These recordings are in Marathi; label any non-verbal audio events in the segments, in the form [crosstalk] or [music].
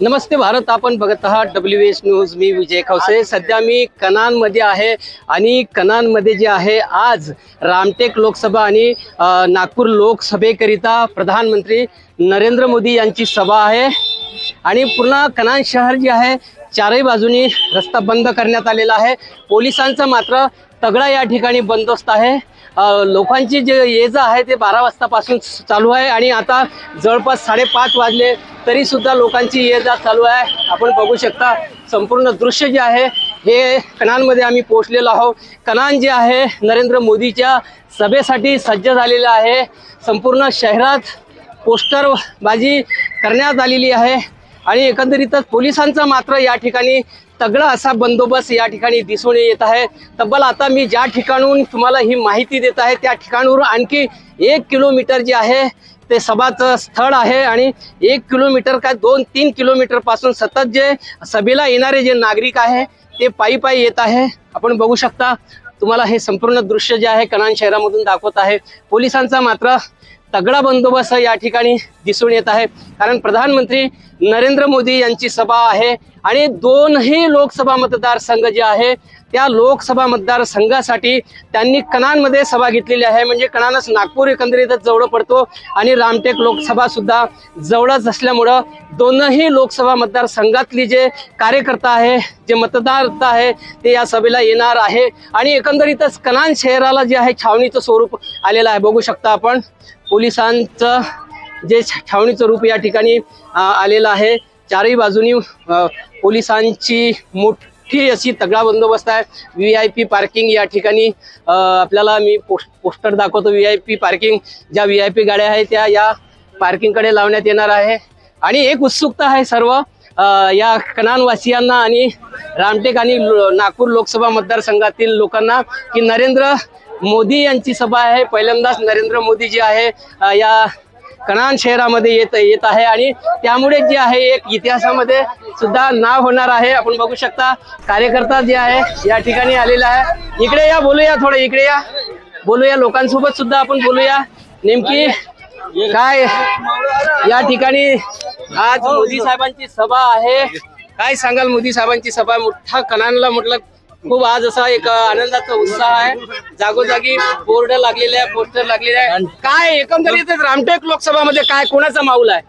नमस्ते भारत आपण बघत आहात डब्ल्यू एच न्यूज मी विजय खवसे. सध्या मी कनानमध्ये आहे आणि कनानमध्ये जे आहे आज रामटेक लोकसभा आणि नागपूर लोकसभेकरिता प्रधानमंत्री नरेंद्र मोदी यांची सभा आहे. आणि पूर्ण कनान शहर जे आहे चारही बाजूनी रस्ता बंद करण्यात आलेला आहे. पोलिसांचा मात्र तगडा या ठिकाणी बंदोबस्त आहे. लोकांची जे ये जा आहे ते बारा वाजतापासून चालू आहे आणि आता जवळपास साडेपाच वाजले तरी सुद्धा लोकांची ये जा चालू आहे. आपण बघू शकता संपूर्ण दृश्य जे आहे हे कणांमध्ये आम्ही पोहोचलेलो आहोत. कनान जे आहे नरेंद्र मोदीच्या सभेसाठी सज्ज झालेलं आहे. संपूर्ण शहरात पोस्टरबाजी करण्यात आलेली आहे आणि एकंदरीतच पोलिसांचा मात्र या ठिकाणी तगडा असा बंदोबस्त या ठिकाणी दिसून येत आहे. तब्बल आता मी ज्या ठिकाणून तुम्हाला ही माहिती देत आहे त्या ठिकाणावरून आणखी एक किलोमीटर जे आहे ते सभाचं स्थळ आहे आणि एक किलोमीटर काय दोन तीन किलोमीटरपासून सतत जे सभेला येणारे जे नागरिक आहे ते पायी पायी येत आहे. आपण बघू शकता तुम्हाला हे संपूर्ण दृश्य जे आहे कनान शहरामधून दाखवत आहे. पोलिसांचा मात्र तगडा बंदोबस्त या ठिकाणी दिसून येत आहे. कारण प्रधानमंत्री नरेंद्र मोदी यांची सभा आहे आणि दोनही लोकसभा मतदारसंघ जे आहे त्या लोकसभा मतदारसंघासाठी त्यांनी कणांमध्ये सभा घेतलेली आहे. म्हणजे कणानच नागपूर एकंदरीतच जवळ पडतो आणि रामटेक लोकसभा सुद्धा जवळच असल्यामुळं दोनही लोकसभा मतदारसंघातली जे कार्यकर्ता आहे जे मतदार आहे ते या सभेला येणार आहे. आणि एकंदरीतच कनान शहराला जे आहे छावणीचं स्वरूप आलेलं आहे. बघू शकता आपण. पोलिसांचं जे छावणीचं रूप या ठिकाणी आलेलं आहे. चारही बाजूनी पोलिसांची मोठी अशी तगडा बंदोबस्त आहे. व्ही आय पी पार्किंग या ठिकाणी आपल्याला मी पोस्ट पोस्टर दाखवतो. व्ही आय पी पार्किंग ज्या व्ही आय पी गाड्या आहेत त्या या पार्किंगकडे लावण्यात येणार आहे. आणि एक उत्सुकता आहे सर्व या कनानवासियांना आणि रामटेक आणि नागपूर लोकसभा मतदारसंघातील लोकांना की नरेंद्र मोदी यांची सभा आहे. पहिल्यांदाच नरेंद्र मोदी जे आहे या कणान शहरामध्ये येत येत आहे आणि त्यामुळे जे आहे एक इतिहासामध्ये सुद्धा नाव होणार आहे. आपण बघू शकता कार्यकर्ता जे आहे या ठिकाणी आलेला आहे. इकडे या बोलूया थोडं इकडे या. बोलूया लोकांसोबत सुद्धा आपण बोलूया. नेमकी काय या ठिकाणी आज मोदी साहेबांची सभा आहे. काय सांगाल मोदी साहेबांची सभा? मोठा कणानला म्हटलं खूप आज असा एक आनंदाचा उत्साह आहे. जागोजागी बोर्ड लागलेले आहे पोस्टर लागलेले आहे. काय एकंदरीतच रामटेक लोकसभामध्ये काय कोणाचा माऊल आहे?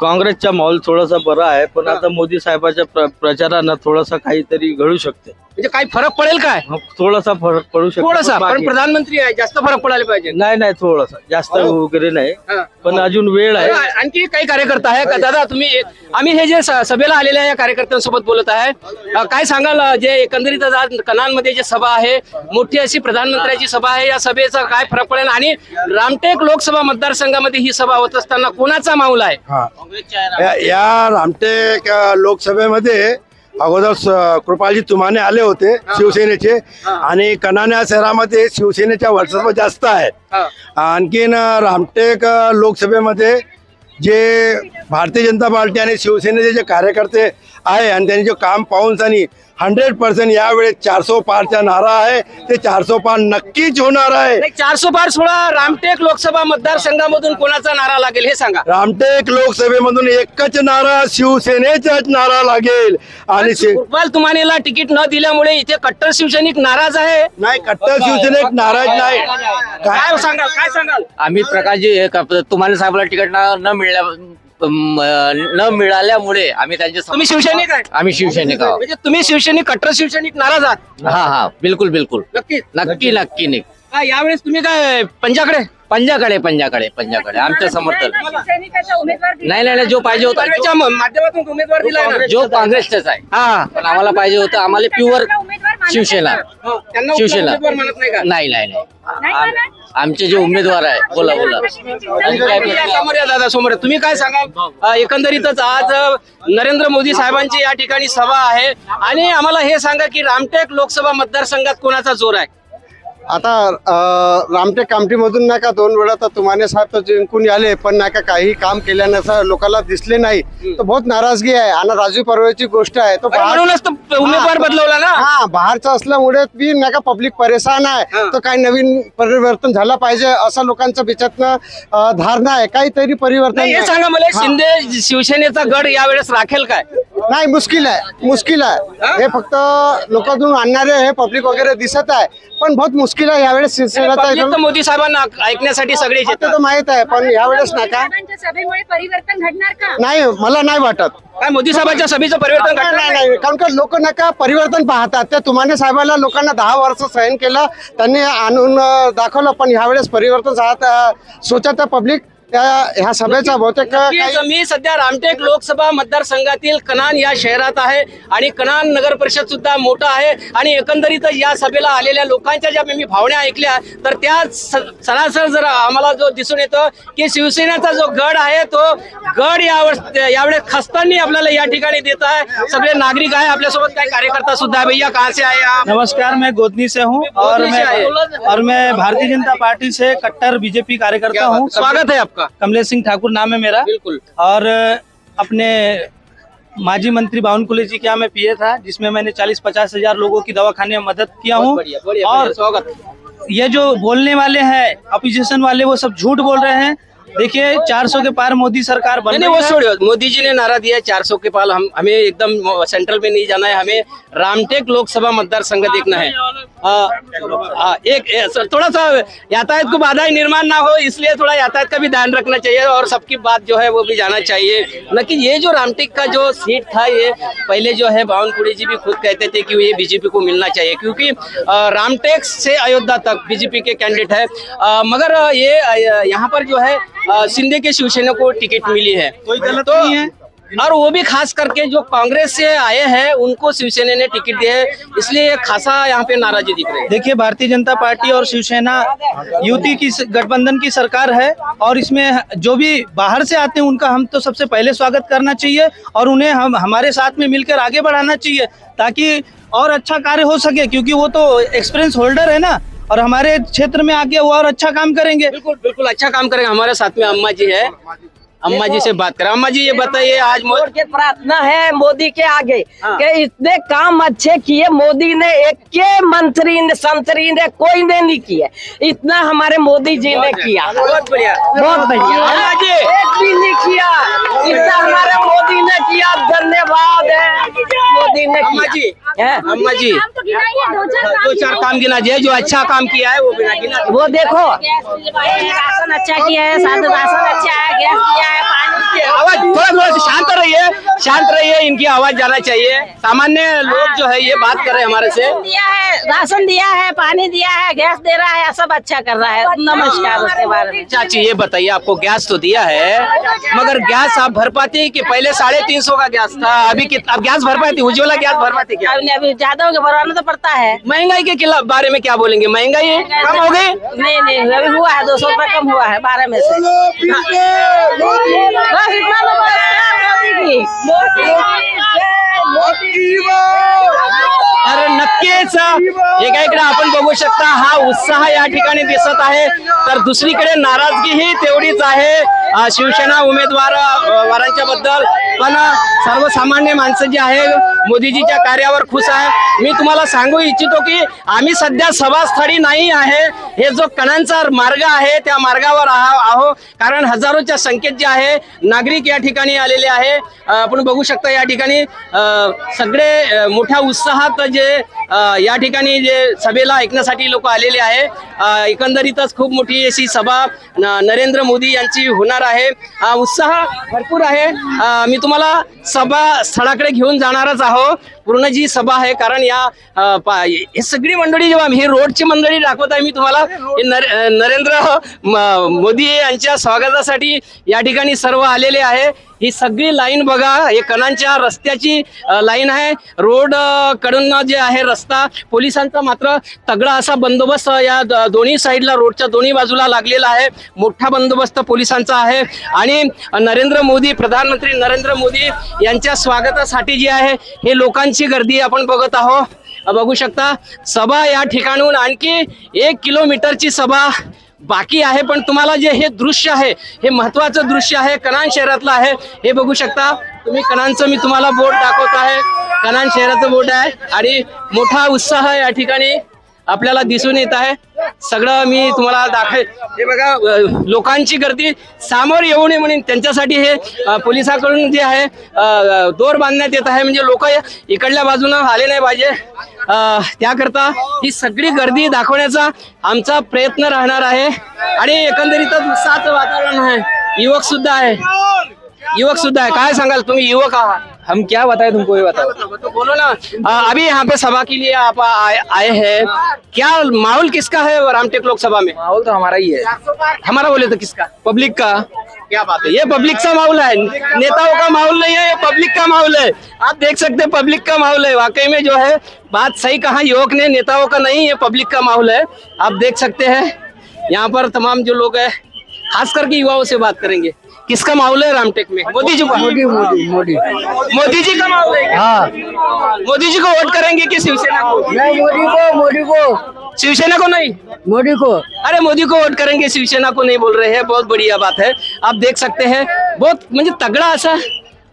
काँग्रेसचा माहोल थोडासा बरा आहे पण आता मोदी साहेबाच्या प्र- प्रचारानं थोडासा काहीतरी घडू शकते. म्हणजे काही फरक पडेल काय? मग थोडासा फरक पडू शकतो. थोडासा पण पण बाकी- प्रधानमंत्री आहे जास्त फरक पडायला पाहिजे. नाही नाही थोडासा. जास्त वगैरे नाही. हा. पण अजून वेळ आहे. आणखी काही कार्यकर्ता आहे का दादा तुम्ही आम्ही हे जे स- सभेला आलेल्या या कार्यकर्त्यांसोबत बोलत आहे. अ, काय सांगाल अ, जे एकंदरीत आज कनानमध्ये जे सभा आहे मोठी अशी प्रधानमंत्र्याची सभा आहे या सभेचा काय फरक पडेल? आणि रामटेक लोकसभा मतदारसंघामध्ये ही सभा होत असताना कोणाचा माऊल आहे? हा. या- या रामटेक लोकसभेमध्ये अगोदर कृपालजी तुमाने आले होते शिवसेनेचे आणि कनान्या शहरामध्ये शिवसेनेच्या वर्चस्व जास्त आहे. आणखीन रामटेक लोकसभेमध्ये जे भारतीय जनता पार्टी आणि शिवसेनेचे जे कार्यकर्ते आहे आणि त्यांनी जे काम पाहून आणि हंड्रेड पर्सेंट यावेळेस चारसो पारचा नारा आहे. ते चारसो पार नक्कीच होणार आहे. चारशे पार सोळा रामटेक लोकसभा मतदारसंघामधून कोणाचा नारा लागेल हे सांगा. रामटेक लोकसभेमधून एकच नारा शिवसेनेचाच नारा लागेल. आणि कृपाल तुमानेला तिकीट न दिल्यामुळे इथे कट्टर शिवसैनिक नाराज आहे. नाही कट्टर शिवसेनेक नाराज नाही. काय सांगाल काय सांगाल? आम्ही प्रकाशजी. तुम्हाला साहेबाला तिकीट न मिळल्या न मिळाल्यामुळे आम्ही त्यांचे तुम्ही शिवसैनिक आहे. आम्ही शिवसैनिक आहोत. म्हणजे तुम्ही शिवसैनिक कट्टर शिवसैनिक नाराज आहात. हा हा. बिलकुल बिलकुल. नक्कीच. नक्की नक्की नाही काय यावेळेस तुम्ही काय पंजाकडे? पंजाकडे पंजाकडे पंजाकडे. आमचं समर्थन दिला. नाही नाही नाही, जो पाहिजे होता माध्यमातून उमेदवार दिलाय ना. जो काँग्रेसचाच आहे. हा. पण आम्हाला पाहिजे होतं आम्हाला प्युअर शिवसेना. नाही हो, त्यांना शिवसेना. उमेदवार म्हणत नाही का? नाही नाही नाही. नाही आम- म्हणत? आमचे जे उमेदवार आहे बोला बोला. या समोर या दादा समोर या. तुम्ही काय सांगाल? अ, एकंदरीतच आज अ, नरेंद्र मोदी साहेबांची या ठिकाणी सभा आहे. आणि आम्हाला हे सांगा की रामटेक लोकसभा मतदारसंघात कोणाचा जोर आहे? आता रामटेक कामठीमधून नाही का दोन वेळा तर तुमाने साहेब तर जिंकून आले पण नाही का काही काम केल्यानं लोकांना दिसले नाही. तर बहुत नाराजगी आहे आणि राजू परवेची गोष्ट आहे. तो उमेदवार बदलवला ना? हा बाहेरचा असल्यामुळे बी नाही का पब्लिक परेशान आहे. तर काही नवीन परिवर्तन झालं पाहिजे असं लोकांच्या विचारनं अ, धारणा आहे. काहीतरी परिवर्तन हे. सांगा मला. शिंदे शिवसेनेचा गड यावेळेस राखेल काय? नाही मुश्किल आहे. मुश्किल आहे. हे? फक्त लोकांतून आणणारे हे पब्लिक वगैरे दिसत आहे. पण बहुत मुश्किल आहे यावेळेस पब्लिक तर मोदी साहेबांना ऐकण्यासाठी येतात. तर माहीत आहे पण यावेळेस नाही का? साहेबांच्या सभेमुळे परिवर्तन घडणार का? नाही मला नाही वाटत. काय मोदी साहेबांच्या सभेचं परिवर्तन नाही घडणार नाही, नाही? नाही कारण का लोक नका परिवर्तन पाहतात? त्या तुमाने साहेबाला लोकांना दहा वर्ष सहन केलं त्यांनी आणून अं, दाखवलं पण ह्यावेळेस परिवर्तन साहत अं, सोचत पब्लिक ह्या सभेचा बहुतेक मी सध्या रामटेक लोकसभा मतदारसंघातील कनान या शहरात आहे आणि कनान नगर परिषद सुद्धा मोठं आहे आणि एकंदरीतच या सभेला आलेल्या लोकांच्या ज्या मी भावना ऐकल्या तर त्या सरासर जर आम्हाला जो दिसून येतो की शिवसेनेचा जो गड आहे तो गड यावेळेस यावेळेस खस्तांनी आपल्याला या ठिकाणी देत आहे. सगळे नागरिक आहे आपल्यासोबत काही कार्यकर्ता सुद्धा आहे. भैया कहाँ से आए आप? नमस्कार मैं गोदनी से हूँ और। मैं और मैं भारतीय जनता पार्टी से कट्टर बीजेपी कार्यकर्ता हूँ। स्वागत है आपका। कमलेश सिंह ठाकुर नाम है मेरा। बिल्कुल। और अपने माजी मंत्री बावन कुले जी के यहाँ मैं पीए था जिसमें मैंने चालीस पचास हज़ार लोगों की दवा खाने में मदद किया हूँ। और स्वागत। ये जो बोलने वाले हैं अपोजिशन वाले वो सब झूठ बोल रहे हैं। देखिए 400 के पार मोदी सरकार बन नहीं नहीं वो है। मोदी जी ने नारा दिया चार सौ के पार। हम हमें एकदम सेंट्रल में नहीं जाना है हमें रामटेक लोकसभा मतदार संघ देखना है। आ, आ, एक थोड़ा सा यातायात को बाधा निर्माण ना हो इसलिए थोड़ा यातायात का भी ध्यान रखना चाहिए और सबकी बात जो है वो भी जाना चाहिए। न कि ये जो रामटेक का जो सीट था ये पहले जो है बावनकुड़ी जी भी खुद कहते थे कि ये बीजेपी को मिलना चाहिए क्योंकि रामटेक से अयोध्या तक बीजेपी के कैंडिडेट है। आ, मगर ये यहाँ पर जो है शिंदे के शिवसेना को टिकट मिली है। कोई गलत तो नहीं है। और वो भी खास करके जो कांग्रेस से आए हैं उनको शिवसेना ने टिकट दिए है इसलिए खासा यहाँ पे नाराजी दिख रही है। देखिए भारतीय जनता पार्टी और शिवसेना युति की गठबंधन की सरकार है और इसमें जो भी बाहर से आते हैं उनका हम तो सबसे पहले स्वागत करना चाहिए और उन्हें हम हमारे साथ में मिलकर आगे बढ़ाना चाहिए ताकि और अच्छा कार्य हो सके क्योंकि वो तो एक्सपीरियंस होल्डर है ना। और हमारे क्षेत्र में आके वो और अच्छा काम करेंगे। बिल्कुल बिल्कुल अच्छा काम करेंगे। हमारे साथ में अम्मा जी है। अम्मा जी से बात करें। अम्मा जी ये बताइए आज मो- और के प्रार्थना है मोदी के आगे हाँ। कि इतने काम अच्छे किए मोदी ने एक के मंत्री ने संतरी ने कोई ने नहीं किए। इतना हमारे मोदी जी ने किया। बहुत बढ़िया। बहुत बढ़िया। एक भी नहीं किया। इतना हमारे मोदी ने किया। धन्यवाद है। मोदी ने किया। जी। अम्मा जी काम तो दो चार काम दो चार काम गिना जी जो अच्छा काम किया है वो बिना गिना वो देखो। राशन अच्छा किया है साथ राशन अच्छा है गैस दिया है पानी दिया है। आवाज़ थोड़ा थोड़ा शांत रहिए शांत रहिए इनकी आवाज़ जाना चाहिए। सामान्य लोग जो है ये बात कर रहे हैं हमारे से। दिया है राशन दिया है पानी दिया है गैस दे रहा है सब अच्छा कर रहा है। नमस्कार उसके बारे में। चाची ये बताइए आपको गैस तो दिया है मगर गैस आप भर पाती है कि पहले साढ़े तीन सौ का गैस था? अभी कितना गैस भर पाती उज्ज्वला गैस भर पाती क्या? अभी अभी ज़्यादा हो गया भरवाना तो पड़ता है। महँगाई के खिलाफ बारे में क्या बोलेंगे? महँगाई कम हो गई? नहीं नहीं अभी हुआ है दो सौ रुपये कम हुआ है बारह में से। मोदी तर नक्कीच. एका इकडे आपण बघू शकता हा उत्साह या ठिकाणी दिसत आहे. तर दुसरीकडे नाराजगी ही तेवढीच आहे शिवसेना उमेदवार वारांच्या बद्दल पण सर्वसामान्य माणसं जी आहे मोदीजीच्या कार्यावर खुश आहे. मी तुम्हाला सांगू इच्छितो की आम्ही सध्या सभास्थळी नाही आहे. हे जो कणांचा मार्ग आहे त्या मार्गावर आहो आहो कारण हजारोच्या संख्येत जे आहे नागरिक या ठिकाणी आलेले आहे. आपण बघू शकता या ठिकाणी सगळे मोठ्या उत्साहात जे या ठिकाणी जे सभेला ऐकण्यासाठी लोक आलेले आहे. एकंदरीतच खूप मोठी अशी सभा न- नरेंद्र मोदी यांची होणार आहे. उत्साह भरपूर आहे. मी तुम्हाला सभा स्थळाकडे घेऊन जाणारच आहो. पूर्ण जी सभा आहे कारण या हे सगळी मंडळी जेव्हा ही रोडची मंडळी दाखवत आहे मी तुम्हाला नरेंद्र मोदी यांच्या स्वागतासाठी या ठिकाणी सर्व आलेले आहे. ही सगळी लाईन बघा हे कणांच्या रस्त्याची लाईन आहे. रोडकडून जे आहे रस्ता पोलिसांचा मात्र तगडा असा बंदोबस्त या दोन्ही साईडला रोडच्या दोन्ही बाजूला लागलेला आहे. मोठा बंदोबस्त पोलिसांचा आहे. आणि नरेंद्र मोदी प्रधानमंत्री नरेंद्र मोदी यांच्या स्वागतासाठी जी आहे हे लोकांची गर्दी आपण बघत आहोत. बघू शकता सभा या ठिकाणून आणखी एक किलोमीटरची सभा बाकी आहे पण तुम्हाला जे हे दृश्य आहे हे महत्वाचं दृश्य आहे कनान शहरातलं आहे हे बघू शकता. तुम्ही कनानचं मी तुम्हाला बोर्ड दाखवत आहे. कनान शहराचं बोर्ड आहे आणि मोठा उत्साह या ठिकाणी आपल्याला दिसून येत आहे. सगळं मी तुम्हाला दाखव हे बघा लोकांची गर्दी सामोर येऊ नये म्हणून त्यांच्यासाठी हे पोलिसाकडून जे आहे दोर बांधण्यात येत आहे. म्हणजे लोक इकडल्या बाजूनं आले नाही पाहिजे. त्याकरता ही सगळी गर्दी दाखवण्याचा आमचा प्रयत्न राहणार आहे. आणि एकंदरीतच उत्साहाचं वातावरण आहे. युवक सुद्धा आहे. युवक सुद्धा आहे. काय सांगाल तुम्ही? युवक आहात. हम क्या बताए तुमको ये बताओ? तो बोलो ना। आ, अभी यहाँ पे सभा के लिए आप आए, आए हैं। क्या माहौल किसका है रामटेक लोकसभा में? माहौल तो हमारा ही है। हमारा बोले तो किसका? पब्लिक का। क्या बात है? ये पब्लिक का माहौल है। नेताओं का माहौल नहीं है ये पब्लिक का माहौल है। आप देख सकते हैं पब्लिक का माहौल है। वाकई में जो है बात सही कहा युवक ने नेताओं का नहीं ये पब्लिक का माहौल है। आप देख सकते हैं यहाँ पर तमाम जो लोग है खास करके युवाओं से बात करेंगे। किसका माहौल है रामटेक में? मोदी जी का? मोदी मोदी मोदी। मोदी जी का माहौल है हाँ। मोदी जी को वोट करेंगे कि शिवसेना को? मोदी को मोदी को। शिवसेना को नहीं? मोदी को। अरे मोदी को वोट करेंगे शिवसेना को नहीं बोल रहे हैं। बहुत बढ़िया बात है। आप देख सकते हैं बहुत म्हणजे तगडा असा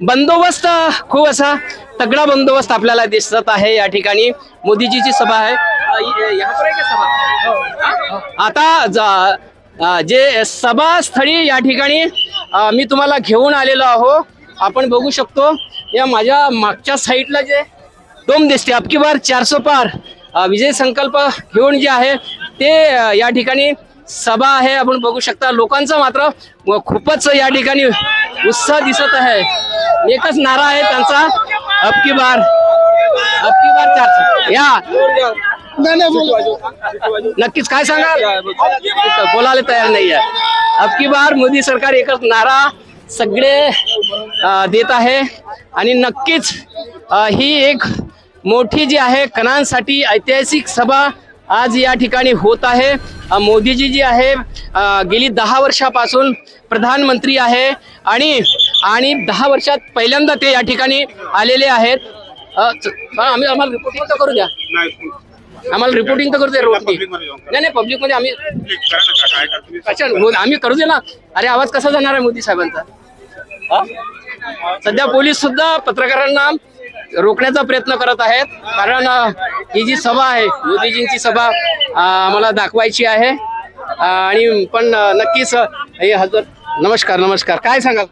बंदोबस्त खूप असा तगडा बंदोबस्त आपल्याला दिसत आहे या ठिकाणी. मोदीजीची सभा आहे. सभा? आता जे सभास्थळी या ठिकाणी मी तुम्हाला घेऊन आलेलो आहो. आपण बघू शकतो या माझ्या मागच्या साईडला जे टोम दिसते अबकी बार चारसो पार विजय संकल्प घेऊन जे आहे ते या ठिकाणी सभा आहे. आपण बघू शकता लोकांचा मात्र खूपच या ठिकाणी उत्साह दिसत आहे. एकच नारा आहे त्यांचा अबकी बार. अबकी बार चारसो. या. नक्कीच काय सांगाल? बोलायला तयार नाही आहे. अबकी बार मोदी सरकार एकच नारा सगळे देत आहे. आणि नक्कीच ही एक मोठी जी आहे कणांसाठी ऐतिहासिक सभा आज या ठिकाणी होत आहे. मोदीजी जी आहे गेली दहा वर्षापासून प्रधानमंत्री आहे. आणि आणि दहा वर्षात पहिल्यांदा ते या ठिकाणी आलेले आहेत. हा, आम्ही आम्हाला रिपोर्टिंग तर करू द्या. आम्हाला रिपोर्टिंग तर करू द्या रोडनी नाही नाही पब्लिकमध्ये आम्ही अच्छा हो, आम्ही करू दे ना. अरे आवाज कसा जाणार आहे मोदी साहेबांचा? सध्या पोलीस सुद्धा पत्रकारांना रोखण्याचा प्रयत्न करत आहेत. कारण ही जी सभा आहे मोदीजींची सभा आम्हाला दाखवायची आहे. आणि पण नक्कीच हे हजर नमस्कार नमस्कार. काय सांगाल?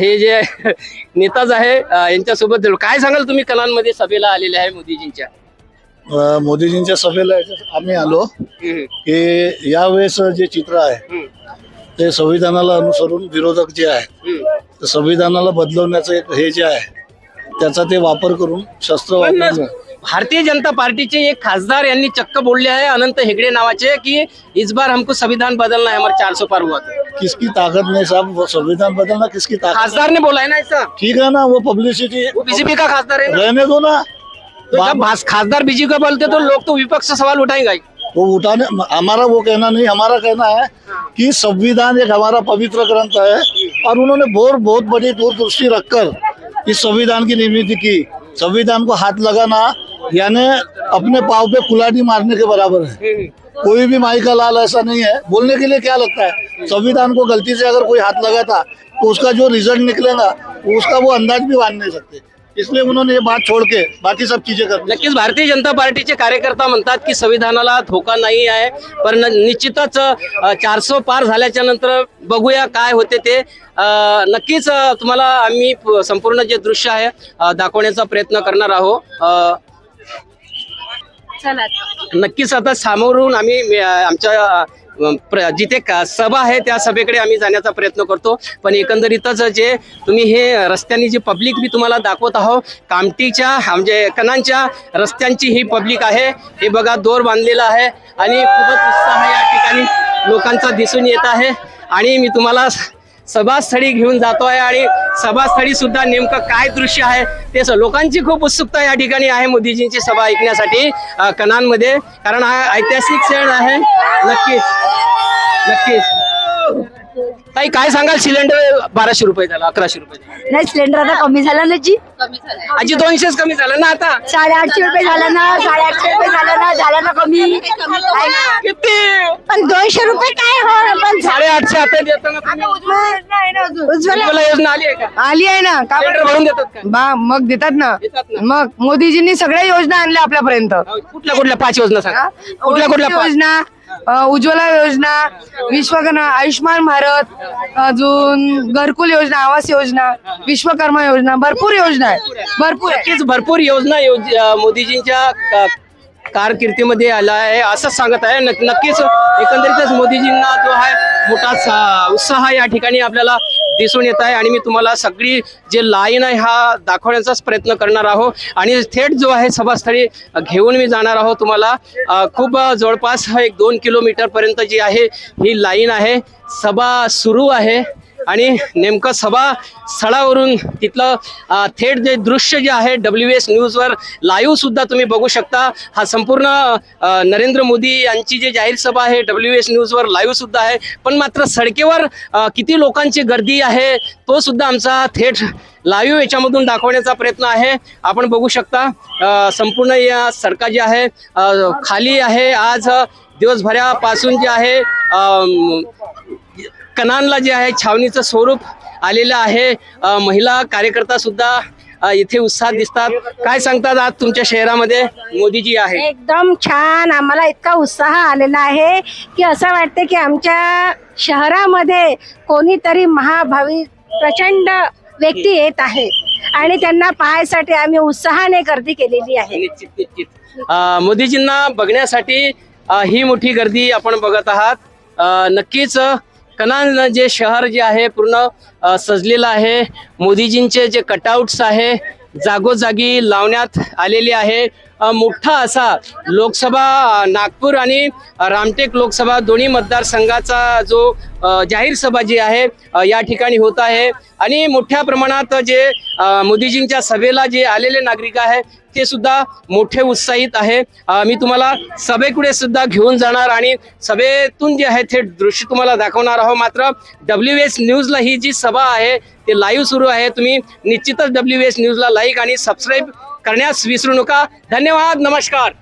हे जे [laughs] नेताज आहे यांच्यासोबत काय सांगाल तुम्ही कलांमध्ये सभेला आलेले आहे मोदीजींच्या? अ, मोदीजींच्या सभेला आम्ही आलो. की यावेळेस जे चित्र आहे ते संविधानाला अनुसरून विरोधक जे आहे. ते संविधानाला बदलवण्याचं एक हे जे आहे त्याचा ते वापर करून शस्त्र पण वापरून भारतीय जनता पार्टीचे एक खासदार यांनी चक्क बोलले आहे अनंत हेगडे नावाचे की इस बार हमको संविधान बदलना है हमारे चार सौ पार हुआ तो. किसकी ताकत नहीं साहब वो संविधान बदलना किसकी ताकत खासदार ने बोला है ना ऐसा? ठीक है ना वो पब्लिसिटी वो बीजेपी का खासदार है ना? रहने दो ना. तो जब खासदार बीजेपी का बोलते तो लोग तो विपक्ष से सवाल उठाएँगे। वो उठाने हमारा वो कहना नहीं हमारा कहना है कि संविधान एक हमारा पवित्र ग्रंथ है और उन्होंने बहुत बहुत बड़ी दूरदृष्टि रखकर इस संविधान की निर्मित की। संविधान को हाथ लगाना यानी अपने पाव पे कुलाड़ी मारने के बराबर है। कोई भी माई का लाल ऐसा नहीं है। बोलने के लिए क्या लगता है? संविधान को गलती से अगर कोई हाथ लगाता तो उसका जो रिज़ल्ट निकलेगा उसका वो अंदाज भी बाँध नहीं सकते। इसलिए उन्होंने ये बात छोड़ के बाकी सब चीजें कर नक्कीच भारतीय जनता पार्टीचे कार्यकर्ता म्हणतात की संविधानाला धोका नाही आहे पण निश्चितच चारसो पार झाल्याच्यानंतर बघूया काय होते ते. नक्कीच तुम्हाला आम्ही संपूर्ण जे दृश्य आहे दाखवण्याचा प्रयत्न करणार आहोत. नक्कीच आता सामोरून आम्ही आमच्या जिथे का सभा आहे त्या सभेकडे आम्ही जाण्याचा प्रयत्न करतो. पण एकंदरीतच जे तुम्ही हे रस्त्यांनी जी पब्लिक मी तुम्हाला दाखवत आहो कामटीच्या म्हणजे कणांच्या रस्त्यांची ही पब्लिक आहे. हे बघा दोर बांधलेला आहे आणि खूपच उत्साह या ठिकाणी लोकांचा दिसून येत आहे. आणि मी तुम्हाला सभास्थळी घेऊन जातोय आणि सभास्थळी सुद्धा नेमकं काय दृश्य आहे? ते लोकांची खूप उत्सुकता या ठिकाणी आहे मोदीजींची सभा ऐकण्यासाठी कणांमध्ये. कनानमध्ये कारण हा ऐतिहासिक क्षण आहे. नक्कीच. नक्कीच. ताई काय सांगाल? सिलेंडर बाराशे रुपये झाला अकराशे रुपये झाला. नाही सिलेंडर आता कमी झाला ना जी? आजी दोनशेच कमी झालं ना आता? साडेआठशे रुपये झालं ना साडेआठशे रुपये झालं ना झालं ना कमी. आहे ना. किती? पण दोनशे रुपये काय हो पण साडेआठशे आता देताना तुम्ही उज्ज्वला योजना आली आहे का? आली आहे ना. का सिलेंडर भरून देतात का? बा मग देतात ना. देतात ना. मग मोदीजींनी सगळ्या योजना आणल्या आपल्यापर्यंत. कुठल्या कुठल्या पाच योजना सांगा? कुठल्या कुठल्या पाच? योजना उज्ज्वला योजना विश्वकर्मा आयुष्मान भारत अजून घरकुल योजना आवास योजना विश्वकर्मा योजना भरपूर योजना आहे. भरपूर आहे. नक्कीच भरपूर योजना योज- अं, मोदीजींच्या का- कारकिर्दीमध्ये आला आहे असंच सांगत आहे. नक- नक्कीच एकंदरीतच मोदीजींना जो आहे मोठा सा- उत्साह या ठिकाणी आपल्याला दिसून येत आहे आणि मी तुम्हाला सगळी जे लाईन आहे हा दाखवण्याचाच प्रयत्न करणार आहोत. आणि थेट जो आहे सभास्थळी घेऊन मी जाणार आहोत तुम्हाला. खूप जवळपास एक दोन किलोमीटरपर्यंत जी आहे ही लाईन आहे. सभा सुरू आहे. आणि नेमकं सभा स्थळावरून तिथलं थेट जे दृश्य जे आहे डब्ल्यू एस न्यूजवर लाईव्ह सुद्धा तुम्ही बघू शकता. हा संपूर्ण नरेंद्र मोदी यांची जी जाहीर सभा आहे डब्ल्यू एस न्यूजवर लाईव्ह सुद्धा आहे. पण मात्र सडकेवर किती लोकांची गर्दी आहे तो सुद्धा आमचा थेट लाईव्ह याच्यामधून दाखवण्याचा प्रयत्न आहे. आपण बघू शकता संपूर्ण या सडका जी आहे खाली आहे. आज दिवसभरापासून जे आहे कनानला जे आहे छावणीचं स्वरूप आलेलं आहे. महिला कार्यकर्ता सुद्धा इथे उत्साहात दिसतात. काय सांगतात आज तुमच्या शहरामध्ये? मोदीजी आहे एकदम छान. आम्हाला इतका उत्साह आलेला आहे की असं वाटते की आमच्या शहरामध्ये कोणीतरी महाभावी प्रचंड व्यक्ती येत आहे आणि त्यांना पाहायसाठी आम्ही उत्साहाने गर्दी केलेली आहे. निश्चित निश्चित. अ, मोदीजींना बघण्यासाठी ही मोठी गर्दी आपण बघत आहात. नक्कीच कणानं जे शहर जे आहे पूर्ण सजलेलं आहे. मोदीजींचे जे कटआउट्स आहे जागोजागी लावण्यात आलेले आहे. मोठा असा लोकसभा नागपूर आणि रामटेक लोकसभा दोन्ही मतदारसंघाचा जो जाहीर सभा जी आहे या ठिकाणी होत आहे. आणि मोठ्या प्रमाणात जे मोदीजींच्या सभेला जे आलेले नागरिक आहे ते सुद्धा मोठे उत्साहित आहे. मी तुम्हाला सभेकडे सुद्धा घेऊन जाणार आणि सभेतून जे आहे ते दृश्य तुम्हाला दाखवणार आहोत. मात्र डब्ल्यू एस न्यूजला ही जी सभा आहे ते लाईव्ह सुरू आहे. तुम्ही निश्चितच डब्ल्यू एस न्यूजला लाईक आणि सबस्क्राईब करण्यास विसरू नका. धन्यवाद. नमस्कार.